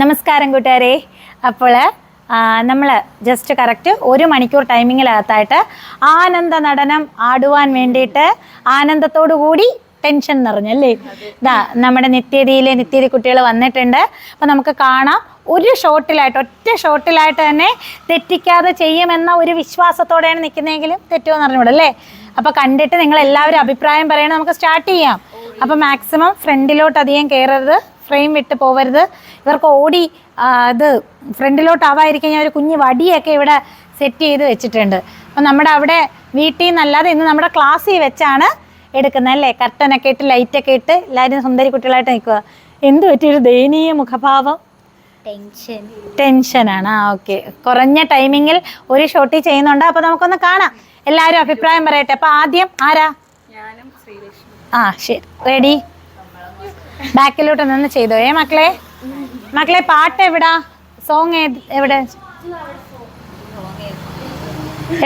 നമസ്കാരം കൂട്ടുകാരെ. അപ്പോൾ നമ്മൾ ജസ്റ്റ് കറക്റ്റ് ഒരു മണിക്കൂർ ടൈമിങ്ങിനകത്തായിട്ട് ആനന്ദ നടനം ആടുവാൻ വേണ്ടിയിട്ട് ആനന്ദത്തോടു കൂടി ടെൻഷൻ നിറഞ്ഞല്ലേ ഇതാ നമ്മുടെ നിത്യതിയിലെ നിത്യതി കുട്ടികൾ വന്നിട്ടുണ്ട്. അപ്പോൾ നമുക്ക് കാണാം ഒരു ഷോട്ടിലായിട്ട് ഒറ്റ ഷോട്ടിലായിട്ട് തന്നെ തെറ്റിക്കാതെ ചെയ്യുമെന്ന ഒരു വിശ്വാസത്തോടെയാണ് നിൽക്കുന്നതെങ്കിലും തെറ്റുമെന്ന് അറിഞ്ഞൂടെ അല്ലേ? അപ്പോൾ കണ്ടിട്ട് നിങ്ങൾ എല്ലാവരും അഭിപ്രായം പറയണം. നമുക്ക് സ്റ്റാർട്ട് ചെയ്യാം. അപ്പോൾ മാക്സിമം ഫ്രണ്ടിലോട്ട് അധികം കയറരുത് ഫ്രെയിം വിട്ട് പോവരുത്. ഇവർക്ക് ഓടി ഇത് ഫ്രണ്ടിലോട്ട് ആവാതിരിക്കാൻ ഞാൻ ഒരു കുഞ്ഞ് വടിയൊക്കെ ഇവിടെ സെറ്റ് ചെയ്ത് വെച്ചിട്ടുണ്ട്. അപ്പം നമ്മുടെ അവിടെ വീട്ടിൽ നിന്നല്ലാതെ ഇന്ന് നമ്മുടെ ക്ലാസ്സിൽ വെച്ചാണ് എടുക്കുന്നത് അല്ലേ? കർട്ടനൊക്കെ ഇട്ട് ലൈറ്റൊക്കെ ഇട്ട് എല്ലാവരും സുന്ദരി കുട്ടികളായിട്ട് നിൽക്കുക. എന്ത് പറ്റിയൊരു ദയനീയ മുഖഭാവം? ടെൻഷൻ ടെൻഷനാണ് ആ ഓക്കെ കുറഞ്ഞ ടൈമിങ്ങിൽ ഒരു ഷോട്ടിൽ ചെയ്യുന്നുണ്ട്. അപ്പോൾ നമുക്കൊന്ന് കാണാം. എല്ലാവരും അഭിപ്രായം പറയട്ടെ. അപ്പോൾ ആദ്യം ആരാ? ആ ശരി. റെഡി ബാക്കിലോട്ട് നിന്ന് ചെയ്തോ. ഏ മക്കളെ? മക്കളെ പാട്ട് എവിടാ? സോങ് എവിടെ?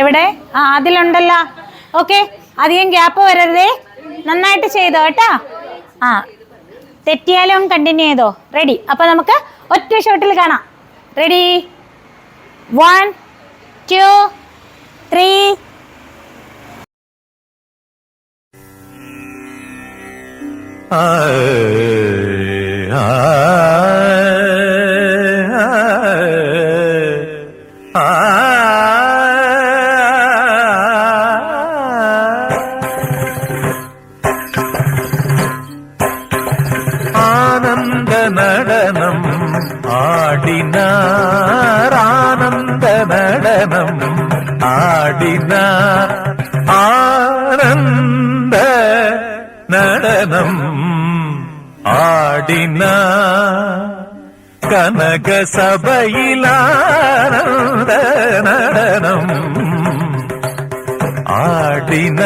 എവിടെ? ആ അതിലുണ്ടല്ലോ. ഓക്കെ അധികം ഗ്യാപ്പ് വരരുതേ. നന്നായിട്ട് ചെയ്തോ കേട്ടാ. ആ തെറ്റിയാലും കണ്ടിന്യൂ ചെയ്തോ. റെഡി അപ്പൊ നമുക്ക് ഒറ്റ ഷോട്ടിൽ കാണാം. റെഡി വൺ ടു ത്രീ ആനന്ദ നടനം ആടിനാർ ആനന്ദ നടനം ആടിനാർ. ആനന്ദ നടനം ആടിന കനക സഭയിലാനന്ദ നടനം ആടിന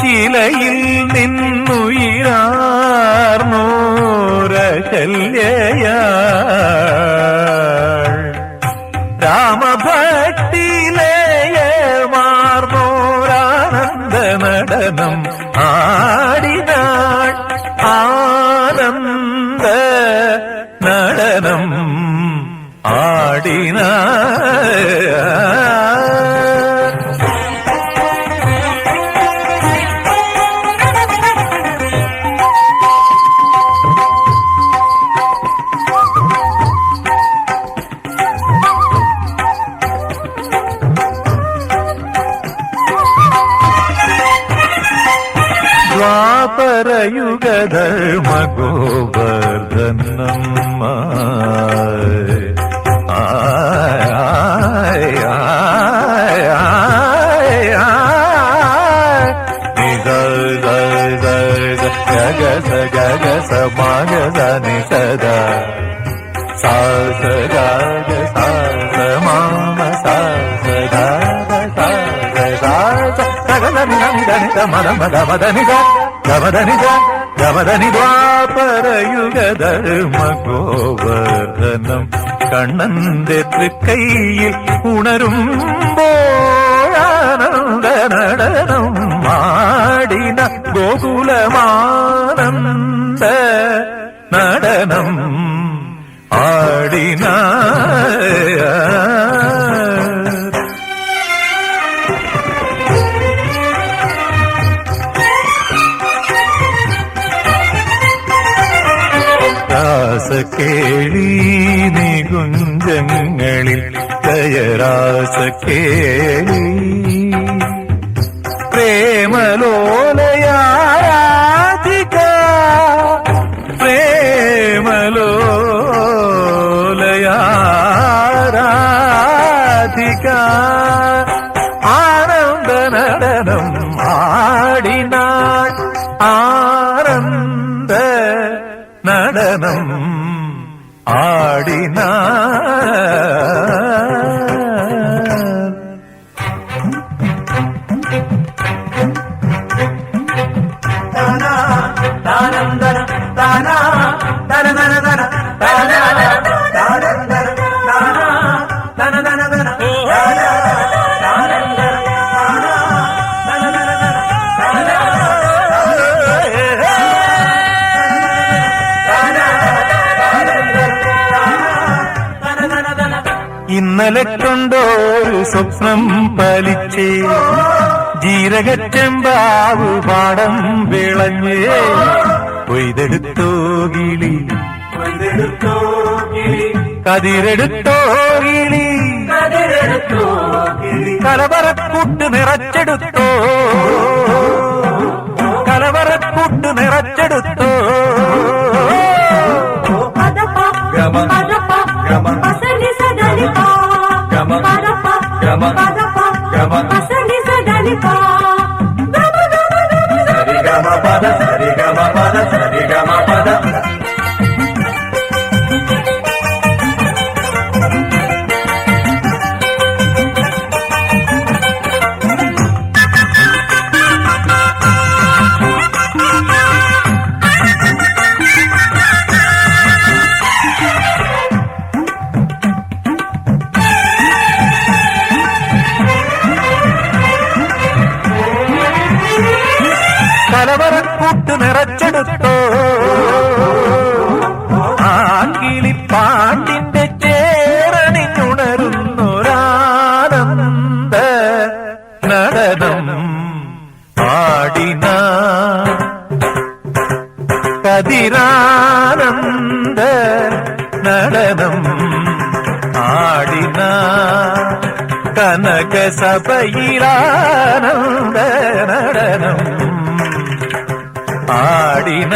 ശിലയിൽ നിന്നുയിരാർന്നൂരകല്യയ രാമഭക്തിലേയമാർന്നോരാനന്ദ గదర్మ గోవర్ధనమ్మ గగస గగస మాగస ని సదా సాస గగ సాస మామ సాస గగ సాస సాస గగన నిగ నిగ నిగ మద మద మద నిగ గమదని ഗോവർദ്ധനം കണ്ണന്റെ തൃക്കൈയിൽ ഉണരുമ്പോഴാനന്ദ നടനം മാടിന ഗോകുലമാനന്ദ രാസക്കേളി നികുഞ്ചങ്ങളിൽ ജയരാസക്കേളി പ്രേമലോലയാരാധിക പ്രേമലോലയാരാധിക ആടിനാ ഇന്നലെ ഒരു സ്വപ്നം പലിച്ചേ? ജീരകച്ചെമ്പാവ് പാടം വിളഞ്ഞേ. കൊയ്തെടുത്തോ കിളി. കതിരെടുത്തോ കിളി. കലവറക്കൂട്ട് നിറച്ചെടുത്തോ. കലവറക്കൂട്ട് നിറച്ചെടുത്തോ. ഗമ ഗമ ഗമ സരി ഗമ പദ കലവറക്കൂട്ട് നിറച്ചെടുത്തോ ആ കിളിപ്പാണ്ടിന്റെ ചേരണിഞ്ഞുണരുന്നൊരാനന്ദ നടനം പാടിന കതിരാനന്ദ നടനം ആടിന കനക സഭയിലാനന്ദ നടനം ആടിന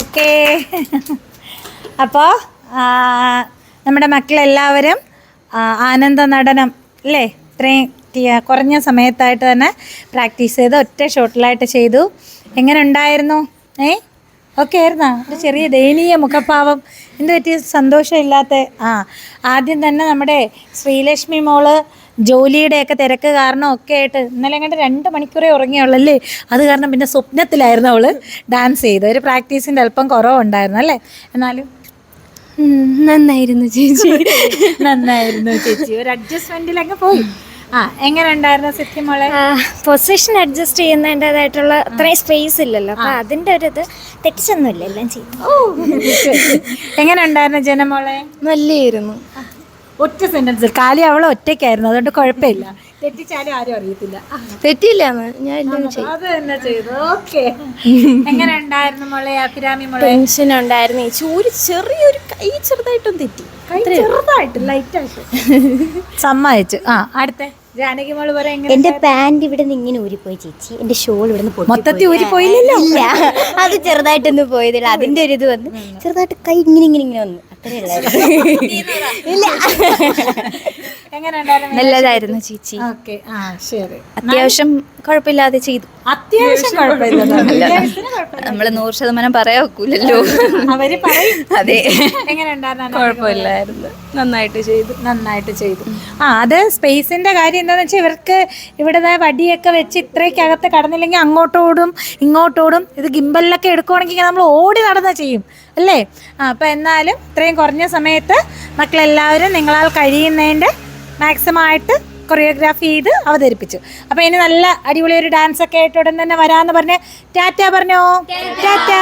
ഓക്കേ. അപ്പോൾ നമ്മുടെ മക്കളെല്ലാവരും ആനന്ദ നടനം അല്ലേ? ഇത്രയും കുറഞ്ഞ സമയത്തായിട്ട് തന്നെ പ്രാക്ടീസ് ചെയ്ത് ഒറ്റ ഷോട്ടിലായിട്ട് ചെയ്തു. എങ്ങനെ ഉണ്ടായിരുന്നു? ഏ? ഓക്കെ ആയിരുന്നാ? ഒരു ചെറിയ ദയനീയ മുഖഭാവം. എന്ത് പറ്റി? സന്തോഷമില്ലാത്ത ആ ആദ്യം തന്നെ നമ്മുടെ ശ്രീലക്ഷ്മി മോൾ ജോലിയുടെയൊക്കെ തിരക്ക് കാരണം ഒക്കെ ആയിട്ട് ഇന്നലെ കണ്ട് രണ്ട് മണിക്കൂറേ ഉറങ്ങിയുള്ളല്ലേ അത് കാരണം പിന്നെ സ്വപ്നത്തിലായിരുന്നു അവൾ ഡാൻസ് ചെയ്ത് ഒരു പ്രാക്ടീസിന്റെ അല്പം കുറവുണ്ടായിരുന്നു അല്ലേ? എന്നാലും നന്നായിരുന്നു ചേച്ചി. നന്നായിരുന്നു ചേച്ചി. ഒരു അഡ്ജസ്റ്റ്മെന്റിലങ്ങ് പോയി. ആ എങ്ങനെ ഉണ്ടായിരുന്നു സിദ്ധി മോളെ? പൊസിഷൻ അഡ്ജസ്റ്റ് ചെയ്യുന്നതിന്റെതായിട്ടുള്ള അത്രയും സ്പേസ് ഇല്ലല്ലോ. അപ്പൊ അതിന്റെ ഒരു ഇത് തെറ്റിച്ചൊന്നുമില്ല എല്ലാം ചെയ്തു. എങ്ങനെ ഉണ്ടായിരുന്നു ജനമോളെ? നല്ലായിരുന്നു. ഒറ്റ സെന്റൻസ് കാലി അവളെ ഒറ്റയ്ക്കായിരുന്നു അതുകൊണ്ട് കുഴപ്പമില്ല. തെറ്റിച്ചാലും ആരും അറിയത്തില്ല. ആ, തെറ്റിയില്ല ഞാൻ എല്ലാം ചെയ്തു അത് തന്നെ ചെയ്തു. ഓക്കെ. എങ്ങനെ ഉണ്ടായിരുന്നു മോളെ അഭിരാമി മോളെ? ടെൻഷൻ ഉണ്ടായിരുന്നു. ചേച്ചി ഒരു ചെറിയൊരു കൈ ചെറുതായിട്ടും തെറ്റി. ചെറുതായിട്ട് ലൈറ്റ് ആയിട്ട്. സമ്മതിച്ചു. ആ അടുത്ത. ജാനകി മോൾ പറയാ എങ്ങനെ എന്റെ പാന്റ് ഇവിടെ നിന്ന് ഇങ്ങനെ ഊരിപ്പോയി ചേച്ചി. എന്റെ ഷോൾ ഇവിടെ നിന്ന് മൊത്തത്തിൽ ഊരിപ്പോയില്ലല്ലോ? ഇല്ല. അത് ചെറുതായിട്ടൊന്ന് പോയതില്ല. അതിന്റെ ഒരു ഇത് വന്ന് ചെറുതായിട്ട് കൈ ഇങ്ങനെ ഇങ്ങനെ ഇങ്ങനെ വന്നു. അത്രേ ഉള്ളായിരുന്നു. ഇല്ല. നല്ലതായിരുന്നു ചേച്ചി. ഓക്കെ. ആ ശരി. അത്യാവശ്യം കുഴപ്പമില്ലാതെ ചെയ്തു. അത്യാവശ്യം കുഴപ്പമില്ല നമ്മൾ നൂറ് ശതമാനം പറയാൻ വെക്കൂലല്ലോ അവർ പറയും. അതെ. കുഴപ്പമില്ലായിരുന്നു. നന്നായിട്ട് ചെയ്തു. നന്നായിട്ട് ചെയ്തു. ആ അത് സ്പേസിന്റെ കാര്യം എന്താണെന്ന് വെച്ചാൽ ഇവർക്ക് ഇവിടെ വടിയൊക്കെ വെച്ച് ഇത്രയ്ക്കകത്ത് കടന്നില്ലെങ്കിൽ അങ്ങോട്ടോടും ഇങ്ങോട്ടോടും ഇത് ഗിമ്പലിലൊക്കെ എടുക്കുവാണെങ്കിൽ നമ്മൾ ഓടി നടന്ന് ചെയ്യും. അല്ലേ? ആ അപ്പം എന്നാലും ഇത്രയും കുറഞ്ഞ സമയത്ത് മക്കളെല്ലാവരും നിങ്ങളാൽ കഴിയുന്നതിന്റെ മാക്സിമം ആയിട്ട് കൊറിയോഗ്രാഫി ചെയ്ത് അവതരിപ്പിച്ചു. അപ്പോൾ ഇനി നല്ല അടിപൊളി ഒരു ഡാൻസ് ഒക്കെ ആയിട്ട് ഉടൻ തന്നെ വരാമെന്ന് പറഞ്ഞ് ടാറ്റ പറഞ്ഞോ? ടാറ്റ.